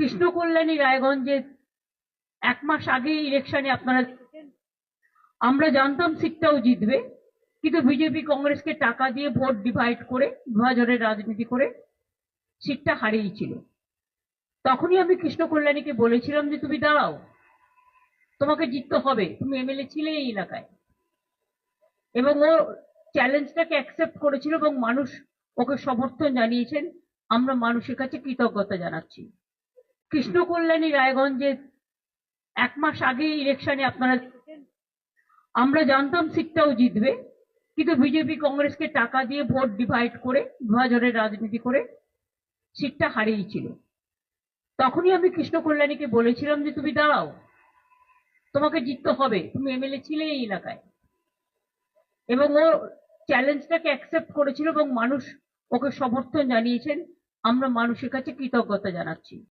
কৃষ্ণ কল্যাণী রায়গঞ্জে এক মাস আগে ইলেকশনে আপনারা আমরা জানতাম সিটটাও জিতবে, কিন্তু বিজেপি কংগ্রেসকে টাকা দিয়ে ভোট ডিভাইড করে বিভাজনের রাজনীতি করে সিটটা হারিয়েছিল। তখনই আমি কৃষ্ণ কল্যাণীকে বলেছিলাম যে, তুমি দাঁড়াও, তোমাকে জিততে হবে, তুমি এমএলএ ছিলে এই এলাকায়। এবং ও চ্যালেঞ্জটাকে অ্যাকসেপ্ট করেছিল এবং মানুষ ওকে সমর্থন জানিয়েছেন। আমরা মানুষের কাছে কৃতজ্ঞতা জানাচ্ছি। কৃষ্ণ কল্যাণী রায়গঞ্জে এক মাস আগে ইলেকশনে আপনারা আমরা জানতাম সিটটাও জিতবে, কিন্তু বিজেপি কংগ্রেসকে টাকা দিয়ে ভোট ডিভাইড করে বিভাজনের রাজনীতি করে সিটটা হারিয়েছিল। তখনই আমি কৃষ্ণ কল্যাণীকে বলেছিলাম যে, তুমি দাঁড়াও, তোমাকে জিততে হবে, তুমি এমএলএ ছিলে এই এলাকায়। এবং ও চ্যালেঞ্জটাকে অ্যাকসেপ্ট করেছিল এবং মানুষ ওকে সমর্থন জানিয়েছেন, আমরা মানুষের কাছে কৃতজ্ঞতা জানাচ্ছি।